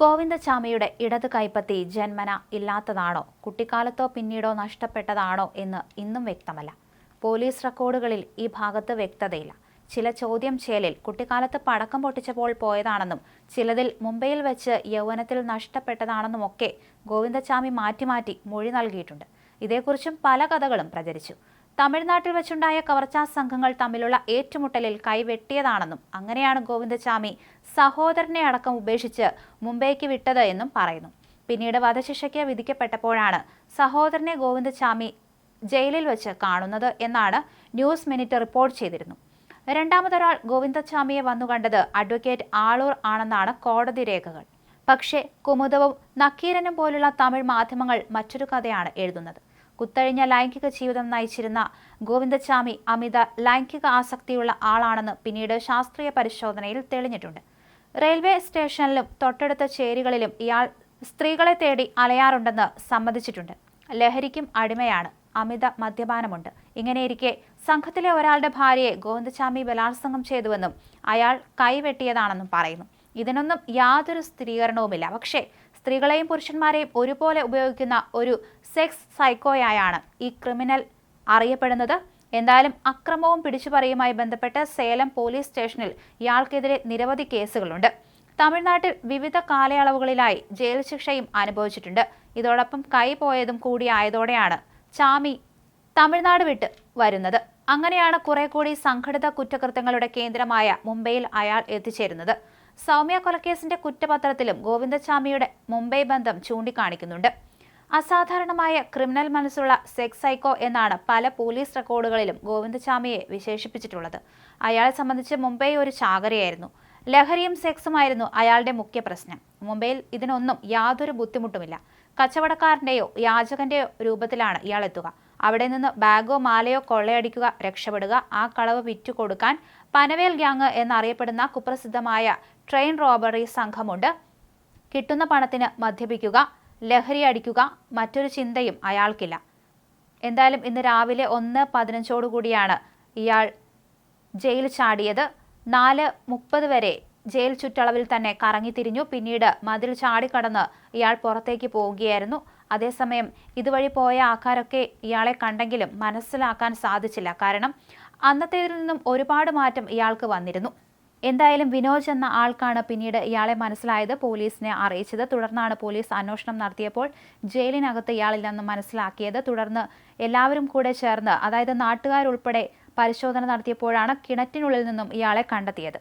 ഗോവിന്ദചാമിയുടെ ഇടത് കൈപ്പത്തി ജന്മന ഇല്ലാത്തതാണോ? കുട്ടിക്കാലത്തോ പിന്നീടോ നഷ്ടപ്പെട്ടതാണോ എന്ന് ഇന്നും വ്യക്തമല്ല. പോലീസ് റെക്കോർഡുകളിൽ ഈ ഭാഗത്ത് വ്യക്തതയില്ല. ചില ചോദ്യം ചെയ്യലിൽ കുട്ടിക്കാലത്ത് പടക്കം പൊട്ടിച്ചപ്പോൾ പോയതാണെന്നും ചിലതിൽ മുംബൈയിൽ വെച്ച് യൗവനത്തിൽ നഷ്ടപ്പെട്ടതാണെന്നുമൊക്കെ ഗോവിന്ദചാമി മാറ്റി മാറ്റി മൊഴി നൽകിയിട്ടുണ്ട്. ഇതേക്കുറിച്ചും പല കഥകളും പ്രചരിച്ചു. തമിഴ്നാട്ടിൽ വെച്ചുണ്ടായ കവർച്ചാ സംഘങ്ങൾ തമ്മിലുള്ള ഏറ്റുമുട്ടലിൽ കൈവെട്ടിയതാണെന്നും അങ്ങനെയാണ് ഗോവിന്ദസ്വാമി സഹോദരനെ അടക്കം ഉപേക്ഷിച്ച് മുംബൈക്ക് വിട്ടത് എന്നും പറയുന്നു. പിന്നീട് വധശിക്ഷയ്ക്ക് വിധിക്കപ്പെട്ടപ്പോഴാണ് സഹോദരനെ ഗോവിന്ദസ്വാമി ജയിലിൽ വെച്ച് കാണുന്നത് എന്നാണ് ന്യൂസ് മിനിറ്റ് റിപ്പോർട്ട് ചെയ്തിരുന്നു. രണ്ടാമതൊരാൾ ഗോവിന്ദചാമിയെ വന്നുകണ്ടത് അഡ്വക്കേറ്റ് ആളൂർ ആണെന്നാണ് കോടതി രേഖകൾ. പക്ഷേ കുമുദവും നക്കീരനും പോലുള്ള തമിഴ് മാധ്യമങ്ങൾ മറ്റൊരു കഥയാണ് എഴുതുന്നത്. കുത്തഴിഞ്ഞ ലൈംഗിക ജീവിതം നയിച്ചിരുന്ന ഗോവിന്ദചാമി അമിത ലൈംഗിക ആസക്തിയുള്ള ആളാണെന്ന് പിന്നീട് ശാസ്ത്രീയ പരിശോധനയിൽ തെളിഞ്ഞിട്ടുണ്ട്. റെയിൽവേ സ്റ്റേഷനിലും തൊട്ടടുത്ത ചേരികളിലും ഇയാൾ സ്ത്രീകളെ തേടി അലയാറുണ്ടെന്ന് സമ്മതിച്ചിട്ടുണ്ട്. ലഹരിക്കും അടിമയാണ്. അമിത മദ്യപാനമുണ്ട്. ഇങ്ങനെയിരിക്കെ സംഘത്തിലെ ഒരാളുടെ ഭാര്യയെ ഗോവിന്ദചാമി ബലാത്സംഗം ചെയ്തുവെന്നും അയാൾ കൈവെട്ടിയതാണെന്നും പറയുന്നു. ഇതിനൊന്നും യാതൊരു സ്ഥിരീകരണവുമില്ല. പക്ഷേ സ്ത്രീകളെയും പുരുഷന്മാരെയും ഒരുപോലെ ഉപയോഗിക്കുന്ന ഒരു സെക്സ് സൈക്കോയായാണ് ഈ ക്രിമിനൽ അറിയപ്പെടുന്നത്. എന്തായാലും അക്രമവും പിടിച്ചുപറിയുമായി ബന്ധപ്പെട്ട് സേലം പോലീസ് സ്റ്റേഷനിൽ ഇയാൾക്കെതിരെ നിരവധി കേസുകളുണ്ട്. തമിഴ്നാട്ടിൽ വിവിധ കാലയളവുകളിലായി ജയിൽ ശിക്ഷയും അനുഭവിച്ചിട്ടുണ്ട്. ഇതോടൊപ്പം കൈപോയതും കൂടിയായതോടെയാണ് ചാമി തമിഴ്നാട് വിട്ട് വരുന്നത്. അങ്ങനെയാണ് കുറെ കൂടി സംഘടിത കുറ്റകൃത്യങ്ങളുടെ കേന്ദ്രമായ മുംബൈയിൽ അയാൾ എത്തിച്ചേരുന്നത്. സൗമ്യ കൊലക്കേസിന്റെ കുറ്റപത്രത്തിലും ഗോവിന്ദസ്വാമിയുടെ മുംബൈ ബന്ധം ചൂണ്ടിക്കാണിക്കുന്നുണ്ട്. അസാധാരണമായ ക്രിമിനൽ മനസ്സുള്ള സെക്സ് സൈക്കോ എന്നാണ് പല പോലീസ് റെക്കോർഡുകളിലും ഗോവിന്ദചാമിയെ വിശേഷിപ്പിച്ചിട്ടുള്ളത്. അയാളെ സംബന്ധിച്ച് മുംബൈ ഒരു ചാകരയായിരുന്നു. ലഹരിയും സെക്സുമായിരുന്നു അയാളുടെ മുഖ്യ പ്രശ്നം. മുംബൈയിൽ ഇതിനൊന്നും യാതൊരു ബുദ്ധിമുട്ടുമില്ല. കച്ചവടക്കാരന്റെയോ യാചകന്റെയോ രൂപത്തിലാണ് ഇയാൾ എത്തുക. അവിടെ നിന്ന് ബാഗോ മാലയോ കൊള്ളയടിക്കുക രക്ഷപ്പെടുക ആ കളവ് വിറ്റുകൊടുക്കാൻ പനവേൽ ഗ്യാങ് എന്നറിയപ്പെടുന്ന കുപ്രസിദ്ധമായ ട്രെയിൻ റോബറി സംഘമുണ്ട്. കിട്ടുന്ന പണത്തിന് മദ്യപിക്കുക ലഹരി അടിക്കുക മറ്റൊരു ചിന്തയും അയാൾക്കില്ല. എന്തായാലും ഇന്ന് രാവിലെ ഒന്ന് പതിനഞ്ചോടുകൂടിയാണ് ഇയാൾ ജയിൽ ചാടിയത്. നാല് മുപ്പത് വരെ ജയിൽ ചുറ്റളവിൽ തന്നെ കറങ്ങിത്തിരിഞ്ഞു. പിന്നീട് മതിൽ ചാടിക്കടന്ന് ഇയാൾ പുറത്തേക്ക് പോവുകയായിരുന്നു. അതേസമയം ഇതുവഴി പോയ ആൾക്കാരൊക്കെ ഇയാളെ കണ്ടെങ്കിലും മനസ്സിലാക്കാൻ സാധിച്ചില്ല. കാരണം അന്നത്തേതിൽ നിന്നും ഒരുപാട് മാറ്റം ഇയാൾക്ക് വന്നിരുന്നു. എന്തായാലും വിനോജ് എന്ന ആൾക്കാണ് പിന്നീട് ഇയാളെ മനസ്സിലായത്. പോലീസിനെ അറിയിച്ചത്. തുടർന്നാണ് പോലീസ് അന്വേഷണം നടത്തിയപ്പോൾ ജയിലിനകത്ത് ഇയാളില്ലെന്ന് മനസ്സിലാക്കിയത്. തുടർന്ന് എല്ലാവരും കൂടെ ചേർന്ന് അതായത് നാട്ടുകാരുൾപ്പെടെ പരിശോധന നടത്തിയപ്പോഴാണ് കിണറ്റിനുള്ളിൽ നിന്നും ഇയാളെ കണ്ടെത്തിയത്.